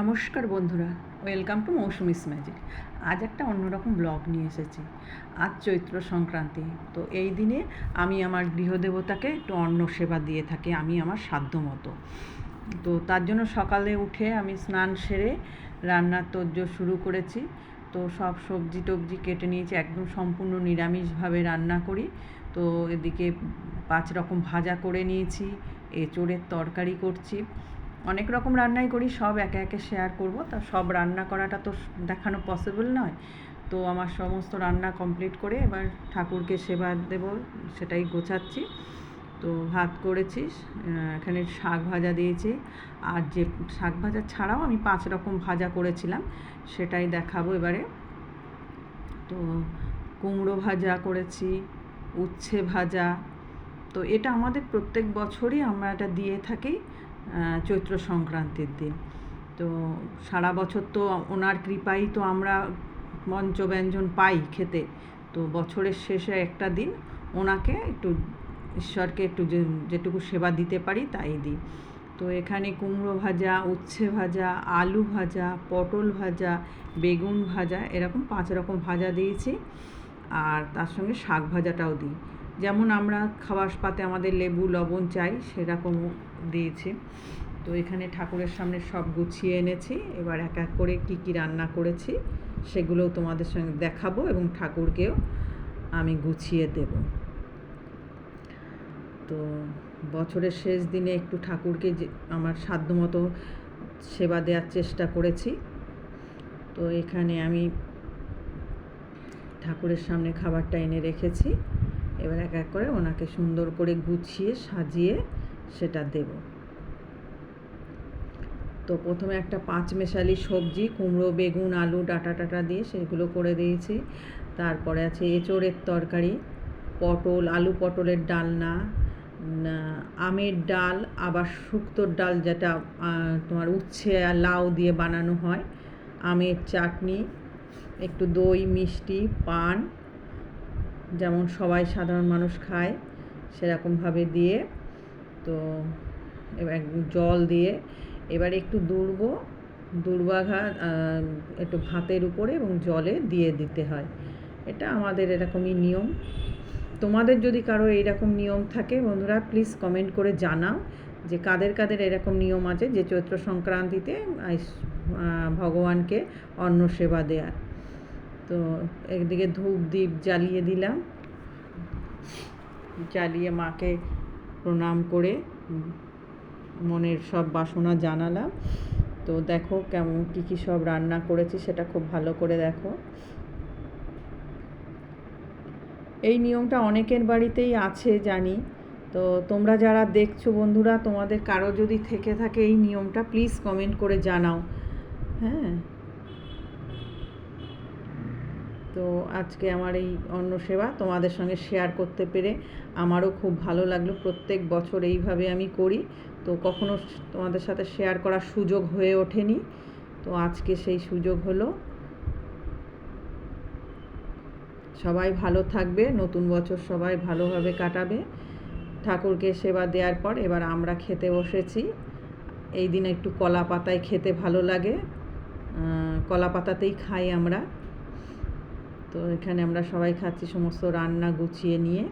নমস্কার বন্ধুরা, welcome to Mousumi's magic. আজ একটা অন্যরকম ব্লগ নিয়ে এসেছি। আজ চৈত্র সংক্রান্তি, তো এই দিনে আমি আমার গৃহদেবতাকে একটু অন্ন সেবা দিয়ে থাকি, আমি আমার সাধ্য মতো। তো তার জন্য সকালে উঠে আমি স্নান সেরে রান্নার তোজ্জোর শুরু করেছি। তো সব সবজি টবজি কেটে নিয়েছি, একদম সম্পূর্ণ নিরামিষভাবে রান্না করি। তো এদিকে পাঁচ রকম ভাজা করে নিয়েছি, এঁচোড়ের তরকারি করছি। অনেক রকম রান্নাই করি, সব একে একে শেয়ার করব। তা সব রান্না করাটা তো দেখানো পসিবল নয়। তো আমার সমস্ত রান্না কমপ্লিট করে এবার ঠাকুরকে সেবা দেব, সেটাই গোছাচ্ছি। তো ভাত করেছি এখানে শাক ভাজা দিয়েছি। আর যে শাক ভাজা ছাড়াও আমি পাঁচ রকম ভাজা করেছিলাম, সেটাই দেখাবো এবারে। তো কুমড়ো ভাজা করেছি, উচ্ছে ভাজা। তো এটা আমাদের প্রত্যেক বছরই আমরা এটা দিয়ে থাকি। চৈত্র সংক্রান্তির দিন। তো সারা বছর তো ওনার কৃপাই তো আমরা মঞ্চব্যঞ্জন পাই খেতে। তো বছরের শেষে একটা দিন ওনাকে একটু, ঈশ্বরকে একটু যেটুকু সেবা দিতে পারি তাই দিই। তো এখানে কুমড়ো ভাজা, উচ্ছে ভাজা, আলু ভাজা, পটল ভাজা, বেগুন ভাজা, এরকম পাঁচ রকম ভাজা দিয়েছি। আর তার সঙ্গে শাক ভাজাটাও দিই। যেমন আমরা খাবার পাতে আমাদের লেবু, লবণ চাই, সেরকমও দিয়েছে। তো এখানে ঠাকুরের সামনে সব গুছিয়ে এনেছি। এবার এক এক করে কী কী রান্না করেছি, সেগুলোও তোমাদের সঙ্গে দেখাবো এবং ঠাকুরকেও আমি গুছিয়ে দেব। তো বছরের শেষ দিনে একটু ঠাকুরকে যে, আমার সাধ্যমতো সেবা দেওয়ার চেষ্টা করেছি। তো এখানে আমি ঠাকুরের সামনে খাবারটা এনে রেখেছি। এবার এক এক করে ওনাকে সুন্দর করে গুছিয়ে সাজিয়ে সেটা দেব। তো প্রথমে একটা পাঁচ মেশালি সবজি, কুমড়ো, বেগুন, আলু, ডাটা টাটা দিয়ে সেগুলো করে দিয়েছি। তারপরে আছে এঁচোড়ের তরকারি, পটল, আলু পটলের ডালনা আমের ডাল, আবার শুক্তোর ডাল যেটা তোমার উচ্ছে আর লাউ দিয়ে বানানো হয়, আমের চাটনি, একটু দই, মিষ্টি, পান যেমন সবাই সাধারণ মানুষ খায়, সেরকমভাবে দিয়ে তো এবার জল দিয়ে এবার একটু দুর্ব দুর্বাঘা একটু ভাতের উপরে এবং জলে দিয়ে দিতে হয়। এটা আমাদের এরকমই নিয়ম। তোমাদের যদি কারও এইরকম নিয়ম থাকে বন্ধুরা প্লিজ কমেন্ট করে জানাও যে কাদের কাদের এরকম নিয়ম আছে যে চৈত্র সংক্রান্তিতে ভগবানকে অন্ন সেবা দেওয়ার তো একদিকে ধূপ দ্বীপ জ্বালিয়ে দিলাম। জ্বালিয়ে মাকে প্রণাম করে মনের সব বাসনা জানালাম। তো দেখো কেমন কী কী সব রান্না করেছি সেটা খুব ভালো করে দেখো। এই নিয়মটা অনেকের বাড়িতেই আছে জানি। তো তোমরা যারা দেখছ বন্ধুরা, তোমাদের কারও যদি থেকে থাকে এই নিয়মটা প্লিজ কমেন্ট করে জানাও। হ্যাঁ? তো আজকে আমার এই অন্ন সেবা তোমাদের সঙ্গে শেয়ার করতে পেরে আমারও খুব ভালো লাগল। প্রত্যেক বছর এইভাবে আমি করি। তো কখনো তোমাদের সাথে শেয়ার করার সুযোগ হয়ে ওঠেনি। তো আজকে সেই সুযোগ হলো। সবাই ভালো থাকবে, নতুন বছর সবাই ভালোভাবে কাটাবে। ঠাকুরকে সেবা দেওয়ার পর এবার আমরা খেতে বসেছি। এই দিন একটু কলা পাতায় খেতে ভালো লাগে। কলা পাতাতেই খাই আমরা। তো এখানে আমরা সবাই খাচ্ছি সমস্ত রান্না গুছিয়ে নিয়ে।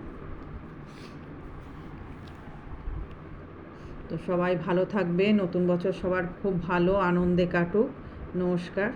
তো সবাই ভালো থাকবে, নতুন বছর সবার খুব ভালো, আনন্দে কাটুক, নমস্কার।